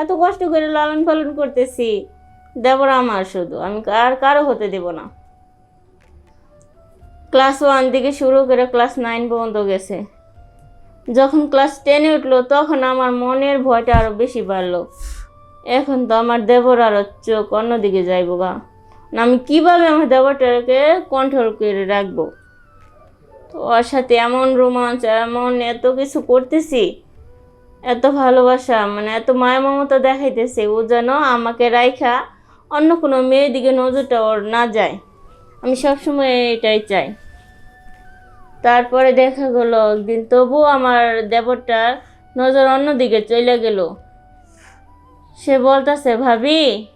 এত কষ্ট করে লালন পালন করতেছি। দেবর আমার শুধু, আমি আর কারও হতে দেব না। ক্লাস ওয়ান থেকে শুরু করে ক্লাস নাইন পর্যন্ত গেছে। যখন ক্লাস টেনে উঠল, তখন আমার মনের ভয়টা আরও বেশি বাড়লো। এখন তো আমার দেবর আরও চোখ অন্যদিকে যাইব গা। না, আমি কীভাবে আমার দেবরটাকে কন্ট্রোল করে রাখব? তো ওর সাথে এমন রোমাঞ্চ, এমন এত কিছু করতেছি এত ভালোবাসা মানে এত মায়া মমতা দেখাইতেছে, ও যেন আমাকে রাইখা অন্য কোনো মেয়ের দিকে নজরটা ওর না যায়। আমি সবসময় এটাই চাই। তারপরে দেখা গেল একদিন, তবুও আমার দেবরটার নজর অন্যদিকে চলে গেল। সে বলতেছে, ভাবি,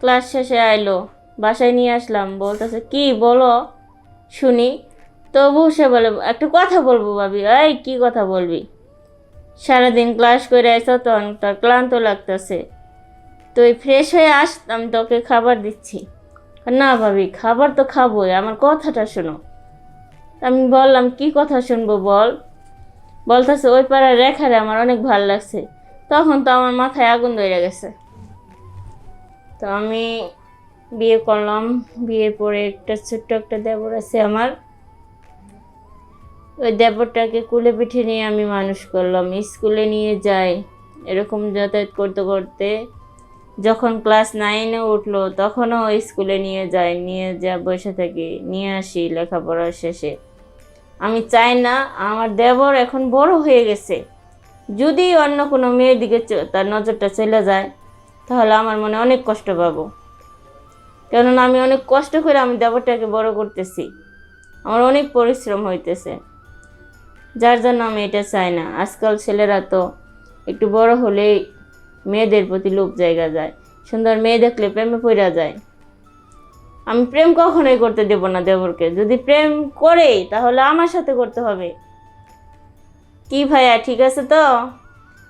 ক্লাস শেষে আইলো, বাসায় নিয়ে আসলাম। বলতেছে, কি, বলো, শুনি। তবু সে বলে, একটা কথা বলব ভাবি। এই, কি কথা বলবি? সারাদিন ক্লাস করে আসো তখন তার ক্লান্ত লাগতেছে। তুই ফ্রেশ হয়ে আস, আমি তোকে খাবার দিচ্ছি। না ভাবি, খাবার তো খাবোই, আমার কথাটা শোনো। আমি বললাম, কি কথা শুনব বল? বলতেছে, ওই পাড়ার রেখারে আমার অনেক ভালো লাগছে। তখন তো আমার মাথায় আগুন ধরে গেছে। তো আমি বিয়ে করলাম, বিয়ের পরে একটা ছোট্ট একটা দেবর আছে আমার। ওই দেবরটাকে কুলে পিঠে নিয়ে আমি মানুষ করলাম, স্কুলে নিয়ে যাই। এরকম যাতায়াত করতে করতে যখন ক্লাস নাইনে উঠল, তখনও স্কুলে নিয়ে যাই, নিয়ে যা, বসে থাকি, নিয়ে আসি লেখাপড়া শেষে। আমি চাই না, আমার দেবর এখন বড় হয়ে গেছে। যদি অন্য কোনো মেয়ের দিকে তার নজরটা চলে যায়, তাহলে আমার মনে অনেক কষ্ট পাবো। কেননা আমি অনেক কষ্ট করে আমি দেবরটাকে বড় করতেছি। আমার অনেক পরিশ্রম হইতেছে। যার জন্য আমি এটা চাই না। আজকাল ছেলেরা তো একটু বড় হলেই মেয়েদের প্রতি লোভ জায়গা যায়। সুন্দর মেয়ে দেখলে প্রেমে পড়া যায়। আমি প্রেম কখনোই করতে দেব না দেবরকে। যদি প্রেম করে তাহলে আমার সাথে করতে হবে। কি ভাইয়া, ঠিক আছে তো?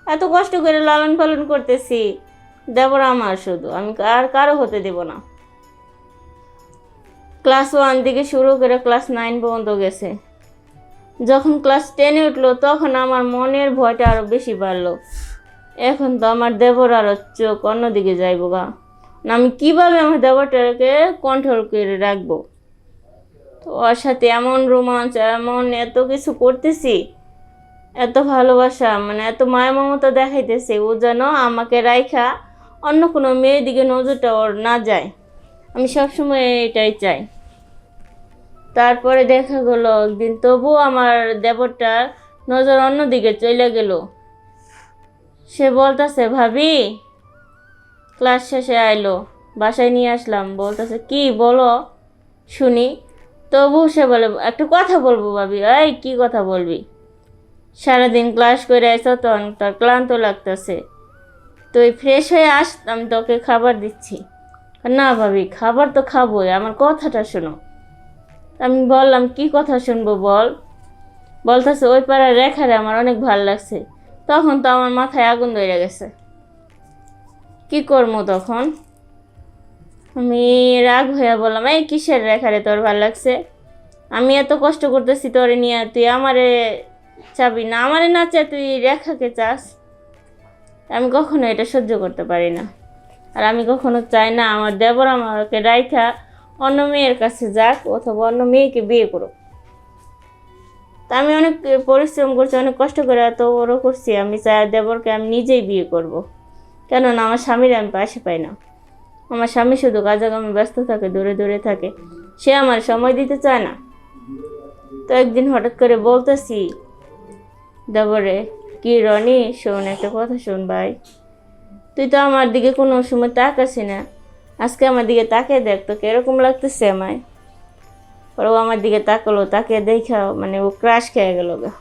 এত কষ্ট করে লালন পালন করতেছি। দেবর আমার শুধু। আমি আর কারও হতে দেব না। ক্লাস ওয়ান থেকে শুরু করে ক্লাস নাইন পর্যন্ত গেছে। যখন ক্লাস টেনে উঠল, তখন আমার মনের ভয়টা আরও বেশি বাড়লো। এখন তো আমার দেবর আরও চোখ অন্যদিকে যাইব গা। না, আমি কীভাবে আমার দেবরটাকে কন্ট্রোল করে রাখব? তো ওর সাথে এমন রোমাঞ্চ এমন এত কিছু করতেছি, এত ভালোবাসা মানে এত মায়া মমতা দেখাইতেছে, ও যেন আমাকে রাইখা অন্য কোনো মেয়ের দিকে নজরটা ওর না যায়। আমি সবসময় এটাই চাই। তারপরে দেখা গেল একদিন তবুও আমার দেবরটার নজর অন্যদিকে চলে গেল। সে বলতেছে, ভাবি ক্লাস শেষে আইলো, বাসায় নিয়ে আসলাম। বলতেছে, কি, বলো, শুনি। তবু সে বলে, একটা কথা বলব ভাবি, এই কি কথা বলবি? সারাদিন ক্লাস করে আসো তখন তার ক্লান্ত লাগতেছে। তুই ফ্রেশ হয়ে আস আমি তোকে খাবার দিচ্ছি। না ভাবি, খাবার তো খাবোই, আমার কথাটা শোনো। আমি বললাম, কি কথা শুনব বল? বলতেছে, ওই পাড়ার রেখারে আমার অনেক ভালো লাগছে। তখন তো আমার মাথায় আগুন ধরে গেছে। কি করব তখন? আমি রাগ হয়ে বললাম, এই কিসের রেখারে তোর ভালো লাগছে? আমি এত কষ্ট করতেছি তোরে নিয়ে, তুই আমারে চাবি না, আমারে না চা তুই রেখাকে চাস? আমি কখনো এটা সহ্য করতে পারি না। আর আমি কখনো চাই না, আমার দেবর আমাকে রাইখা অন্য মেয়ের কাছে যাক অথবা অন্য মেয়েকে বিয়ে করুক। তা আমি অনেক পরিশ্রম করছি, অনেক কষ্ট করে এত বড় করছি, আমি চাই দেবরকে আমি নিজেই বিয়ে করব। কেননা আমার স্বামীর আমি পাশে পাই না। আমার স্বামী শুধু কাজে ব্যস্ত থাকে, দূরে দূরে থাকে। সে আমার সময় দিতে চায় না। তো একদিন হঠাৎ করে বলতেছি, দেবরে, কি রনি? শোন, একটা কথা শোন ভাই। তুই তো আমার দিকে কোনো সময় তাকাসি না। আজকে আমার দিকে তাকিয়ে দেখ তোকে, এরকম লাগতেছে আমায়। পরে ও আমার দিকে তাকালো তাকে দেখা মানে ও ক্রাশ খেয়ে গেল গা।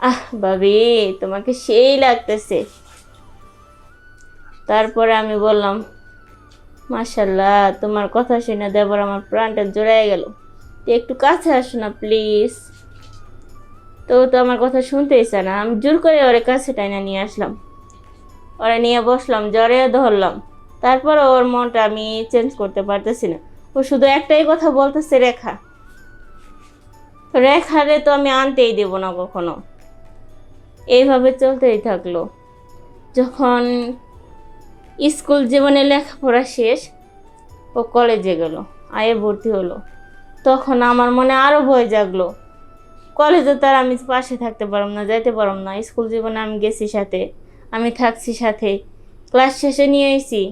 আহ, ভাবি, তোমাকে সেই লাগতেছে। তারপরে আমি বললাম মাশাল্লাহ তোমার কথা শুনে দেবর আমার প্রাণটা জোড়ায় গেল। একটু কাছে আসো না প্লিজ তো তো আমার কথা শুনতেই না, আমি জোর করে ওর কাছে টাইনা নিয়ে আসলাম। ওরা নিয়ে বসলাম জ্বরে ধরলাম। তারপর ওর মনটা আমি চেঞ্জ করতে পারতেছি না। ও শুধু একটাই কথা বলতেছে, রেখা। রেখারে তো আমি আনতেই দেব না কখনো। এইভাবে চলতেই থাকল। যখন স্কুল জীবনে লেখাপড়া শেষ, ও কলেজে গেল, আয়ে ভর্তি হলো। তখন আমার মনে আরও ভয় জাগলো। কলেজে তার আমি পাশে থাকতে পারলাম না, যাইতে পারলাম না। স্কুল জীবনে আমি গেছি সাথে, আমি থাকছি সাথে। ক্লাস শেষে নিয়ে এসেছি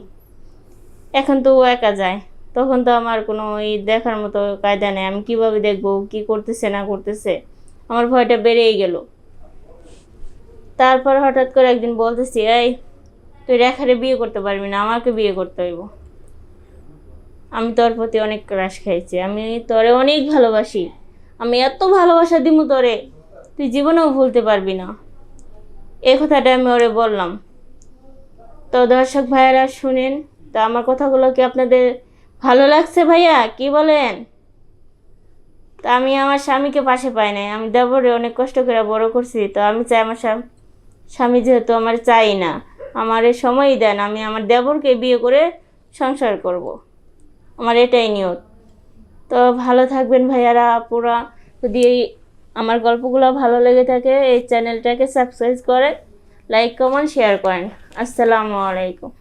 এখন তো ও একা যায়। তখন তো আমার কোনো এই দেখার মতো কায়দা নেই। আমি কীভাবে দেখব? কি করতেছে, না করতেছে? আমার ভয়টা বেড়েই গেল। তারপর হঠাৎ করে একদিন বলতেছি, এই, তুই রেখারে বিয়ে করতে পারবি না, আমাকে বিয়ে করতে হইব। আমি তোর প্রতি অনেক ক্রাশ খাইছি। আমি তোরে অনেক ভালোবাসি। আমি এত ভালোবাসা দিব তোরে, তুই জীবনেও ভুলতে পারবি না। এই কথাটা আমি ওরে বললাম। তো দর্শক ভাইয়েরা, শুনেন তো আমার কথাগুলো কি আপনাদের ভালো লাগছে ভাইয়া? কি বলেন? তা আমি আমার স্বামীকে পাশে পাই নাই। আমি দেবরে অনেক কষ্ট করে বড় করছি, তো আমি চাই আমার স্বামী যেহেতু আমার চাই না, আমার সময়ই দেন, আমি আমার দেবরকে বিয়ে করে সংসার করব। আমার এটাই নিয়ত। তো ভালো থাকবেন ভাইয়ারা, আপুরা। যদি এই আমার গল্পগুলো ভালো লেগে থাকে, এই চ্যানেলটাকে সাবস্ক্রাইব করে লাইক কমেন্ট শেয়ার করেন। আসসালামু আলাইকুম।